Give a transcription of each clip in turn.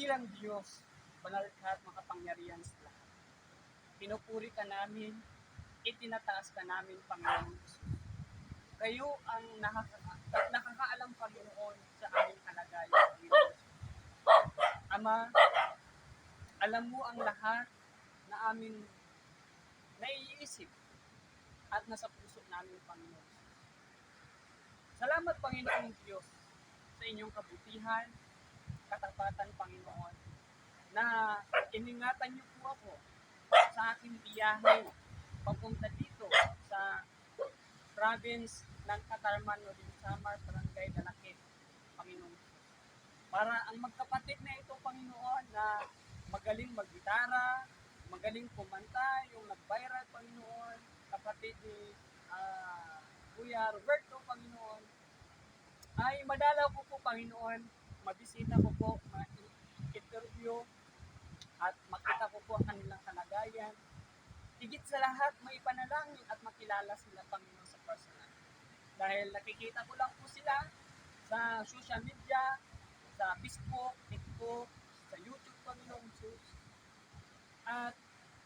Dakilang Diyos, banal ka at makapangyarihan sa lahat. Pinupuri ka namin, itinataas ka namin, Panginoon. Kayo ang nakaka- nakakaalam, Panginoon, sa aming kalagayan, Panginoon. Ama, alam mo ang lahat na aming naiisip at nasa puso namin, Panginoon. Salamat, Panginoong Diyos, sa inyong kabutihan, katapatan, Panginoon, na iningatan niyo po ako sa aking biyahe papunta dito sa province ng Katarman o Samar, Barangay Dalakit, Panginoon. Para ang magkapatid na ito, Panginoon, na magaling maggitara, magaling kumanta, yung nag-viral, Panginoon, kapatid ni ah, Kuya Roberto, Panginoon, ay madalaw ko po, Panginoon, mabisita ko po, ma-interview, at makita ko po ang kanilang kalagayan. Higit sa lahat, may panalangin at makilala sila, Panginoon, sa personal. Dahil nakikita ko lang po sila sa social media, sa Facebook, TikTok, sa YouTube, Panginoon Jesus. At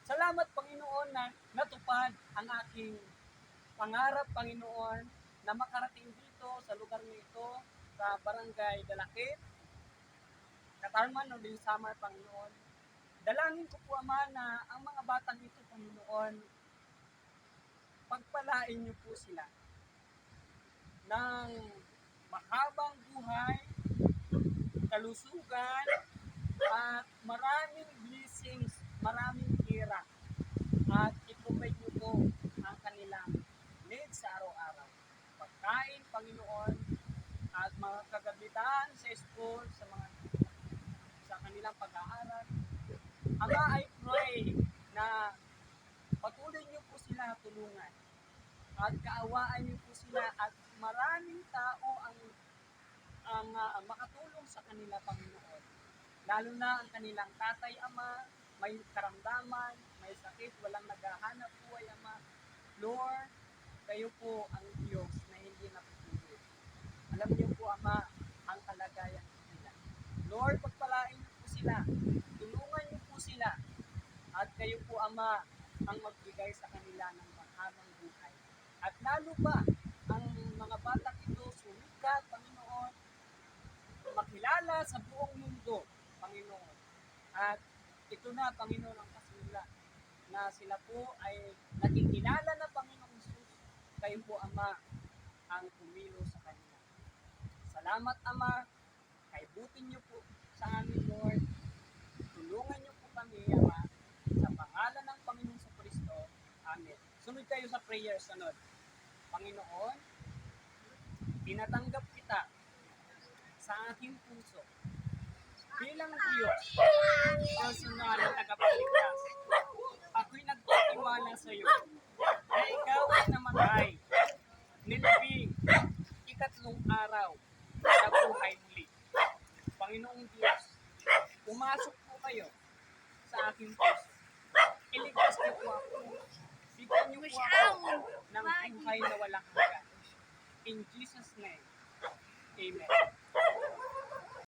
salamat, Panginoon, na natupad ang aking pangarap, Panginoon, na makarating dito sa lugar nito, sa Barangay Dalakit, Katarman o din Samar, Panginoon. Dalangin ko po, Ama, na ang mga batang ito, Panginoon, pagpalain niyo po sila ng mahabang buhay, kalusugan, at maraming blessings, maraming hira. At i-provide niyo po ang kanilang needs sa araw-araw. Pagkain, Panginoon, mga kagabitan sa school, sa mga sa kanilang pag-aaral. Ama, I pray na patuloy niyo po sila tulungan at kaawaan niyo po sila at maraming tao ang ang ah, makatulong sa kanila Panginoon. Lalo na ang kanilang tatay ama, may karamdaman, may sakit, walang naghahanap buhay ama. Lord, kayo po ang Diyos na hindi napupuli. Alam niyo po ama ang kalagayan nila. Lord, pagpalain niyo po sila. Tulungan niyo po sila. At kayo po ama ang magbigay sa kanila ng mahabang buhay. At lalo pa, ang mga batang ito sumikat, Panginoon, makilala sa buong mundo, Panginoon. At ito na, Panginoon, ang kasimula na sila po ay naging kilala na Panginoong Jesus. Kayo po, Ama, ang pumilo sa kanila. Salamat, Ama. Kaibutin niyo po sa amin, Lord. Tulungan niyo po kami, Ama, sa pangalan ng Panginoong sa Kristo. Amen. Sunod kayo sa prayer, sunod. Panginoon, tinatanggap kita sa aking puso bilang Diyos, personal na tagapagligtas. Ako'y nagtitiwala sa iyo na ikaw ay namatay, nilibing, ikatlong araw. Panginoong Diyos, pumasok po kayo sa aking puso. Iligtas niyo po ako. Bigyan niyo po ako ng buhay na walang hanggan. In Jesus' name, Amen.